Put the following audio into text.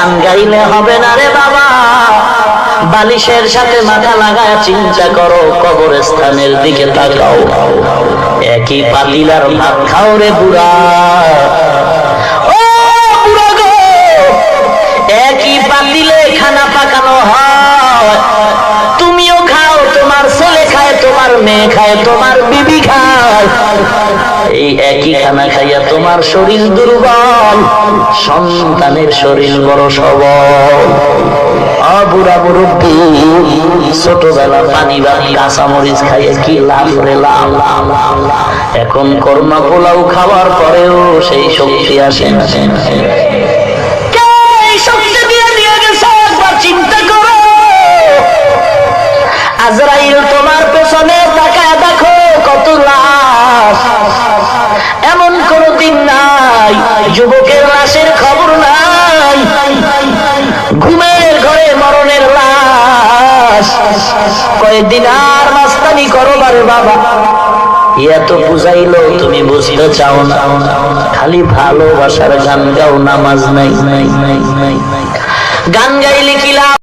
গান গাইলে হবে না রে বাবা। বালিশের সাথে মাথা লাগায় চিন্তা করো, কবরস্থানের দিকে তাকাও। একই পাতিলার ভাত খাও রে বুড়া। একই পাতিলে খানা পাকানো হয়। তুমিও খাও, তোমার ছেলে খায়, তোমার মেয়ে খায়, তোমার বিবি খায়। এই একই খানা খাইয়া তোমার শরীর দুর্বল, সন্তানের শরীর বড় সবল। অবুড়া মুরব্বী ছোটবেলা পানি বা কাঁচা মরিচ খাইয়ে কি লাভ রে লাভ? এখন কর্মা পোলাও খাওয়ার পরেও সেই শক্তি আসে না। নাই, যুবকের লাশের খবর নাই। ঘুমের ঘরে মরণের লাশ। কয়েকদিন আর মাস্তানি করো বারে বাবা। এত বুঝাইলো, তুমি বুঝতে চাও না। খালি ভালোবাসার গান গাও, নামাজ নাই। নাই নাই নাই গান গাইলে কি লাভ?